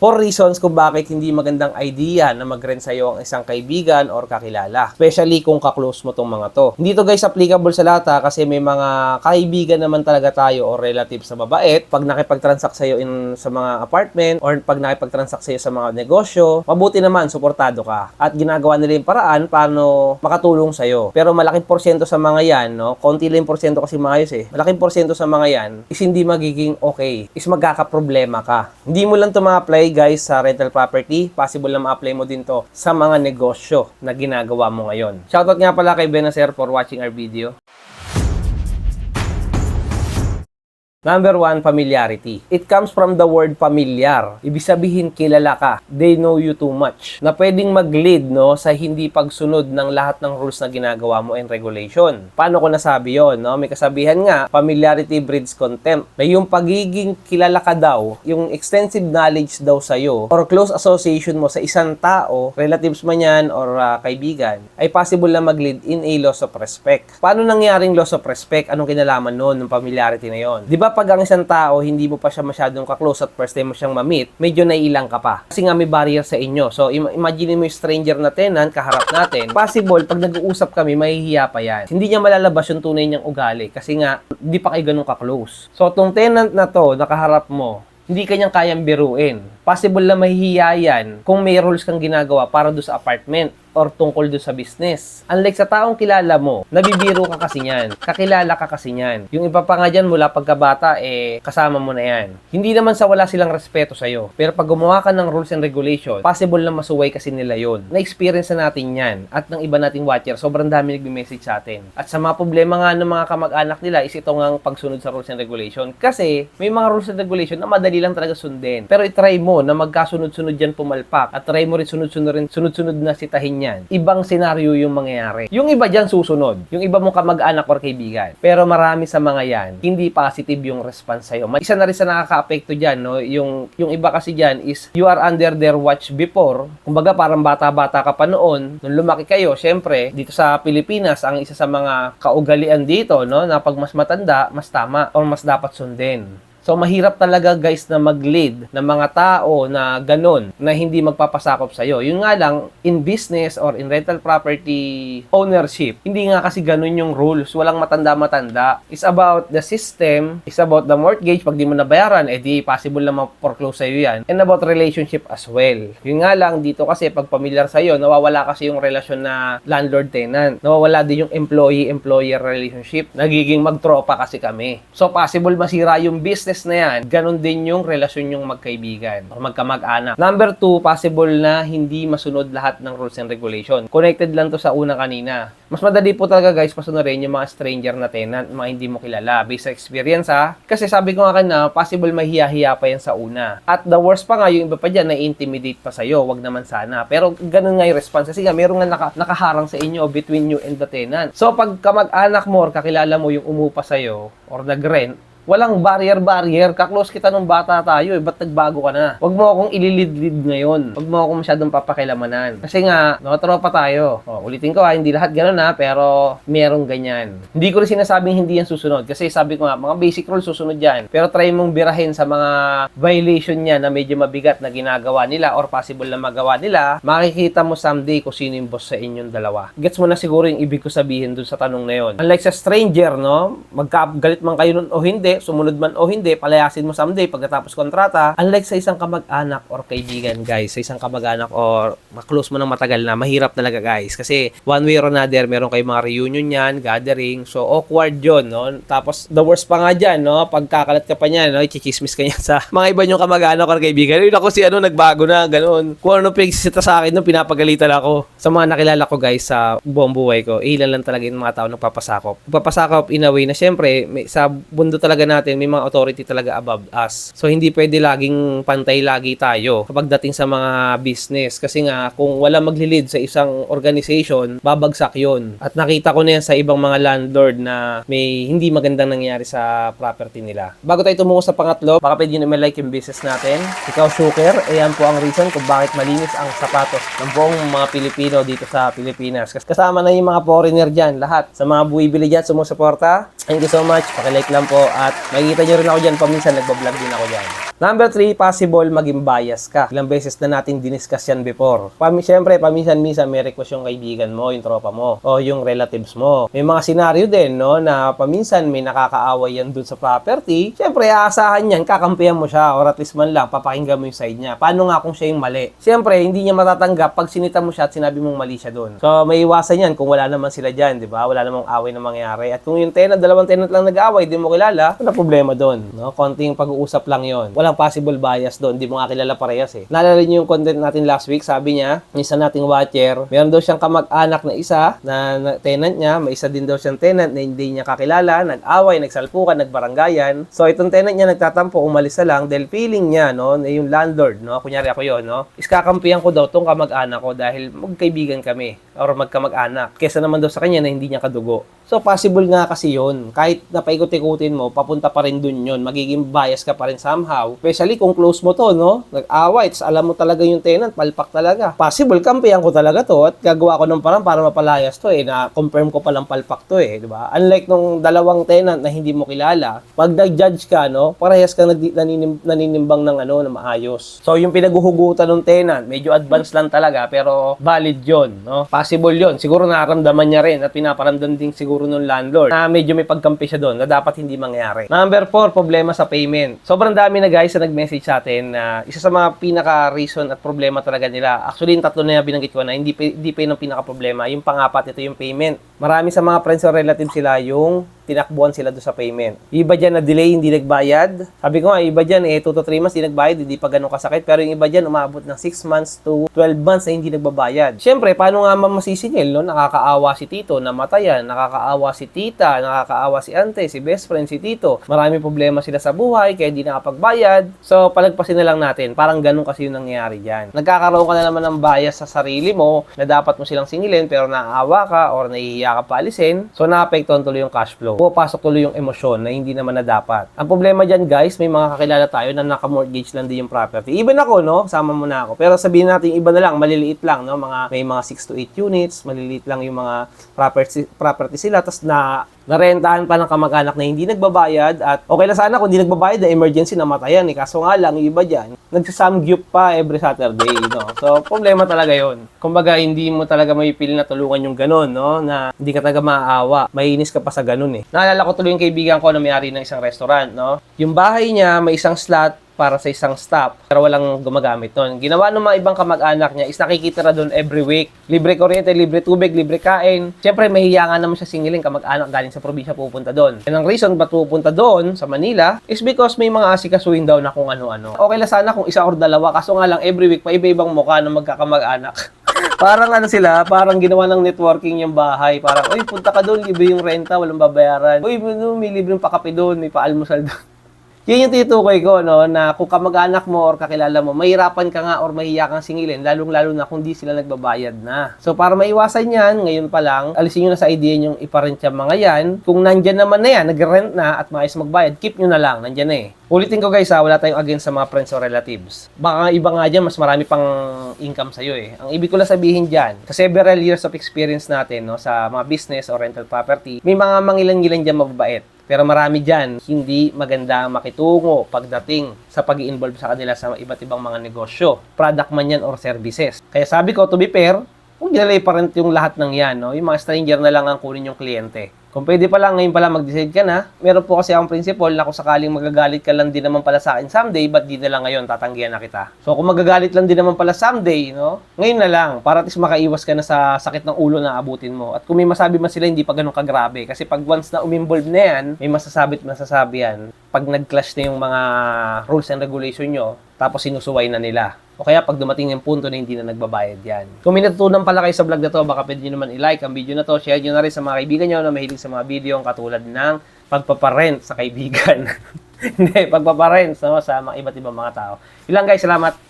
Four reasons kung bakit hindi magandang idea na mag-rent sa'yo ang isang kaibigan or kakilala. Especially kung kaklose mo tong mga to. Hindi to guys applicable sa lahat ha, kasi may mga kaibigan naman talaga tayo or relatives sa mabait. Pag nakipag-transact sa'yo in, sa mga apartment or pag nakipag-transact sa'yo sa mga negosyo, mabuti naman, suportado ka. At ginagawa nila yung paraan paano makatulong sa'yo. Pero malaking porsyento sa mga yan, no? Konti lang yung porsyento kasi maayos eh. Malaking porsyento sa mga yan is hindi magiging okay. Is magkakaproblema ka. Hindi mo lang to ma-apply guys sa rental property. Possible na ma-apply mo din to sa mga negosyo na ginagawa mo ngayon. Shoutout nga pala kay Benacer for watching our video. Number one, familiarity. It comes from the word familiar. Ibig sabihin, kilala ka. They know you too much. Na pwedeng mag-lead no, sa hindi pagsunod ng lahat ng rules na ginagawa mo and regulation. Paano ko nasabi yon? No? May kasabihan nga, familiarity breeds contempt. Na yung pagiging kilala ka daw, yung extensive knowledge daw sa'yo, or close association mo sa isang tao, relatives man yan or ah, kaibigan, ay possible na mag-lead in a loss of respect. Paano nangyaring loss of respect? Anong kinalaman noon ng familiarity na yon? Di ba pag ang isang tao, hindi mo pa siya masyadong ka-close at first time mo siyang ma-meet, medyo nailang ka pa. Kasi nga may barrier sa inyo. So, im- imagine mo yung stranger na tenant, kaharap natin. Possible, pag nag-uusap kami, mahihiya pa yan. Hindi niya malalabas yung tunay niyang ugali. Kasi nga, di pa kayo ganun ka-close. So, tong tenant na to, nakaharap mo, hindi kanyang kayang biruin. Possible na mahihiya yan kung may rules kang ginagawa para do sa apartment or tungkol do sa business. Unlike sa taong kilala mo, nabibiro ka kasi niyan. Kakilala ka kasi niyan. Yung iba pa nga dyan mula pagkabata, eh, kasama mo na yan. Hindi naman sa wala silang respeto sa'yo. Pero pag gumawa ka ng rules and regulation, possible na masuway kasi nila yon. Na-experience na natin yan. At ng iba nating watcher, sobrang dami nagme-message sa atin. At sa mga problema nga ng mga kamag-anak nila is ito nga pagsunod sa rules and regulation. Kasi may mga rules and regulation na madali lang talaga sundin. Pero itry mo na magkasunod-sunod yan pumalpak. At try rin sunod-sunod rin, sunod-sunod na sitahin yan. Ibang senaryo yung mangyayari. Yung iba dyan susunod. Yung iba mong kamag-anak or kaibigan. Pero marami sa mga yan, hindi positive yung response sa'yo. Isa na rin sa nakaka-apekto dyan, no? Yung, yung iba kasi dyan is you are under their watch before. Kumbaga parang bata-bata ka pa noon. Nung lumaki kayo, syempre, dito sa Pilipinas, ang isa sa mga kaugalian dito, no? Na pag mas matanda, mas tama or mas dapat sundin. So mahirap talaga guys na mag-lead ng mga tao na ganun na hindi magpapasakop sa iyo. Yun nga lang in business or in rental property ownership, hindi nga kasi ganun yung rules. Walang matanda-matanda. It's about the system, it's about the mortgage pag di mo nabayaran, eh di possible na ma-foreclose sa iyo yan. And about relationship as well. Yun nga lang dito kasi pag familiar sa iyo, nawawala kasi yung relasyon na landlord-tenant. Nawawala din yung employee-employer relationship. Nagiging magtropa kasi kami. So possible masira yung business na yan, ganun din yung relasyon yung magkaibigan o magkamag-anak. Number two, possible na hindi masunod lahat ng rules and regulation. Connected lang to sa una kanina. Mas madali po talaga guys pasunurin yung mga stranger na tenant, mga hindi mo kilala. Based sa experience ha. Kasi sabi ko nga kanina, possible mahiya-hiya pa yan sa una. At the worst pa nga, yung iba pa dyan, na-intimidate pa sa'yo. Wag naman sana. Pero ganun nga yung response. Kasi nga, meron nga naka, nakaharang sa inyo between you and the tenant. So, pag kamag-anak mo or kakilala mo yung umupa sa'yo or nag-rent, walang barrier-barrier. Kaklose kita nung bata tayo eh. Ba't nagbago ka na? Huwag mo akong ililid-lid ngayon. Huwag mo akong masyadong papakilamanan. Kasi nga, nakatropa tayo. O, ulitin ko ha, hindi lahat ganun ha, pero merong ganyan. Hindi ko rin sinasabing hindi yan susunod. Kasi sabi ko nga, mga basic rules susunod yan. Pero try mong birahin sa mga violation niya na medyo mabigat na ginagawa nila or possible na magawa nila, makikita mo someday kung sino yung boss sa inyong dalawa. Gets mo na siguro yung ibig ko sabihin dun sa tanong na yon. Unlike sa stranger, no? Magkagalit man kayo nun o hindi, sumunod man o hindi, palayasin mo someday pagkatapos kontrata. Unlike sa isang kamag-anak or kaibigan, guys, sa isang kamag-anak or maklose mo ng matagal na, mahirap talaga, guys. Kasi one way or another, meron kayong mga reunion yan, gathering, so awkward yon no? Tapos, the worst pa nga dyan, no? Pagkakalat ka pa niyan, no? Chichismis ka niyan sa mga iba niyong kamag-anak or kaibigan. Uy, ako si ano, nagbago na, ganun. Kung ano pinagsisita sa akin, no, pinapagalitan ako. Sa mga nakilala ko, guys, sa buong buhay ko, ilan lang talaga yung mga tao nagpapasakop. Nagpapasakop in a way na, syempre, may, sa mundo talaga natin, may mga authority talaga above us. So, hindi pwede laging pantay lagi tayo kapag dating sa mga business. Kasi nga, kung wala maglilid sa isang organization, babagsak yon At nakita ko na yan sa ibang mga landlord na may hindi magandang nangyari sa property nila. Bago tayo tumungo sa pangatlo, baka pwede nyo naman like yung business natin. Ikaw, Shuker, ayan po ang reason kung bakit malinis ang sapatos ng buong mga Pilipino dito sa Pilipinas. Kas- Kasama na yung mga foreigner dyan, lahat. Sa mga buwibili dyan, sumusuporta, Thank you so much. Pakilike lang po at makikita nyo rin ako dyan. Paminsan nagbablog din ako dyan. Number 3, possible maging bias ka. Ilang beses na natin diniscuss yan before. Pami, Siyempre, paminsan-minsan may request yung kaibigan mo, yung tropa mo, o yung relatives mo. May mga senaryo din, no, na paminsan may nakakaaway yan dun sa property. Siyempre, aasahan yan, kakampihan mo siya, or at least man lang, papakinggan mo yung side niya. Paano nga kung siya yung mali? Siyempre, hindi niya matatanggap pag sinita mo siya at sinabi mong mali siya dun. So, may iwasan yan kung wala naman sila dyan, di ba? Wala namang away na mangyari. At kung yung tenant, dalawang tenant lang nag-away, di mo kilala, wala problema doon. No? Konting pag-uusap lang yon. Walang possible bias doon. Di mo nga kilala parehas eh. Naalala niyo yung content natin last week, sabi niya, isa nating watcher, meron daw siyang kamag-anak na isa na, na tenant niya, may isa din daw siyang tenant na hindi niya kakilala, nag-away, nagsalpukan, nagbaranggayan. So itong tenant niya nagtatampo, umalis na lang dahil feeling niya, no, na yung landlord, no, kunyari ako yon, no, is kakampihan ko daw tong kamag-anak ko dahil magkaibigan kami or magkamag-anak. Kesa naman daw sa kanya na hindi niya kadugo. So, possible nga kasi Kahit napaikot-ikutin mo, papunta pa rin dun yun. Magiging bias ka pa rin somehow. Especially kung close mo to, no? Nag-away, alam mo talaga yung tenant, palpak talaga. Possible, kampihan ko talaga to at gagawa ko ng parang para mapalayas to eh, na confirm ko palang palpak to eh, di ba? Unlike nung dalawang tenant na hindi mo kilala, pag nag-judge ka, no, parehas kang nagdi- naninim, naninimbang ng ano, na maayos. So, yung pinaguhugutan ng tenant, medyo advanced lang talaga, pero valid yon no? Possible yon Siguro nararamdaman niya rin at pinaparamdam din siguro ng landlord na medyo may pagkampi siya doon na dapat hindi mangyari. Number 4, problema sa payment. Sobrang dami na guys na nag-message sa atin na isa sa mga pinaka-reason at problema talaga nila. Actually, yung tatlo na yung binanggit ko na hindi hindi pa yun ang pinaka-problema. Yung pangapat, ito yung payment. Marami sa mga friends or relatives sila yung tinakbuhan sila doon sa payment. Iba dyan na delay, hindi nagbayad. Sabi ko nga, iba dyan eh, 2 to 3 months hindi nagbayad, hindi pa ganun kasakit. Pero yung iba dyan, umabot ng 6 months to 12 months na hindi nagbabayad. Siyempre, paano nga masisingil, no? Nakakaawa si tito, namatayan, nakakaawa si tita, nakakaawa si ante, si best friend, si tito. Marami problema sila sa buhay, kaya hindi nakapagbayad. So, palagpasin na lang natin. Parang ganun kasi yung nangyayari dyan. Nagkakaroon ka na naman ng bias sa sarili mo na dapat mo silang singilin pero naaawa ka or nahihiya ka paalisin. So, naapektuhan tuloy yung cash flow. Pupasok tuloy yung emosyon na hindi naman na dapat. Ang problema dyan guys, may mga kakilala tayo na naka-mortgage lang din yung property. Even ako, no? Sama mo na ako. Pero sabihin natin iba na lang, maliliit lang, no? Mga, may mga 6 to 8 units, maliliit lang yung mga property, property sila. Tapos na narentahan pa ng kamag-anak na hindi nagbabayad at okay lang sana kung hindi nagbabayad na emergency namatayan eh. Kaso nga lang, yung iba dyan, nagsasamgyup pa every Saturday, no? So, problema talaga yon. Kumbaga, hindi mo talaga may pili na tulungan yung ganun, no? Na hindi ka talaga maaawa. Mainis ka pa sa ganun eh. Naalala ko tuloy yung kaibigan ko na may-ari ng isang restaurant, no? Yung bahay niya, may isang slot para sa isang staff pero walang gumagamit nun. Ginawa ng mga ibang kamag-anak niya is nakikita na doon every week. Libre kuryente, libre tubig, libre kain. Siyempre, mahiya nga naman siya singilin kamag-anak galing sa probinsya pupunta doon. And ang reason ba't pupunta doon sa Manila is because may mga asikasuhin daw na kung ano-ano. Okay lang sana kung isa or dalawa kaso nga lang every week pa iba-ibang mukha ng magkakamag-anak. parang ano sila, parang ginawa ng networking yung bahay. Parang, uy, punta ka doon, libre yung renta, walang babayaran. Uy, may libreng pakape doon, may paalmusal doon. Yun yung titukoy ko, no, na kung kamag-anak mo or kakilala mo, mahirapan ka nga or mahiya kang singilin, lalong-lalo na kung di sila nagbabayad na. So, para maiwasan yan, ngayon pa lang, alisin nyo na sa idea yung iparent yung mga yan. Kung nandyan naman na yan, nag-rent na at maayos magbayad, keep nyo na lang, nandyan na eh. Ulitin ko guys ha, wala tayong against sa mga friends or relatives. Baka iba nga dyan, mas marami pang income sa'yo eh. Ang ibig ko lang sabihin dyan, kasi several years of experience natin no, sa mga business or rental property, may mga mangilan-ngilan dyan mababait. Pero marami dyan, hindi maganda makitungo pagdating sa pag involve sa kanila sa iba't ibang mga negosyo. Product man yan or services. Kaya sabi ko, to be fair, kung ginalay pa yung lahat ng yan, no? yung mga stranger na lang ang kunin yung kliyente. Kung pwede pa lang, ngayon pala mag-decide ka na, meron po kasi akong principle na kung sakaling magagalit ka lang din naman pala sa akin someday, ba't di na lang ngayon, tatanggihan na kita. So kung magagalit lang din naman pala someday, no? ngayon na lang, para at least makaiwas ka na sa sakit ng ulo na abutin mo. At kung may masabi man sila, hindi pa ganun kagrabe. Kasi pag once na uminvolve na yan, may masasabi at masasabi yan. Pag nag-clash na yung mga rules and regulation nyo, tapos sinusuway na nila. O kaya pag dumating yung punto na hindi na nagbabayad yan. Kung may natutunan pala kayo sa vlog na to, baka pwede nyo naman i-like ang video na to, share nyo na rin sa mga kaibigan nyo na mahilig sa mga video katulad ng pagpaparent sa kaibigan. Hindi, pagpaparent no, sa mga iba't ibang mga tao. Ilang guys, salamat.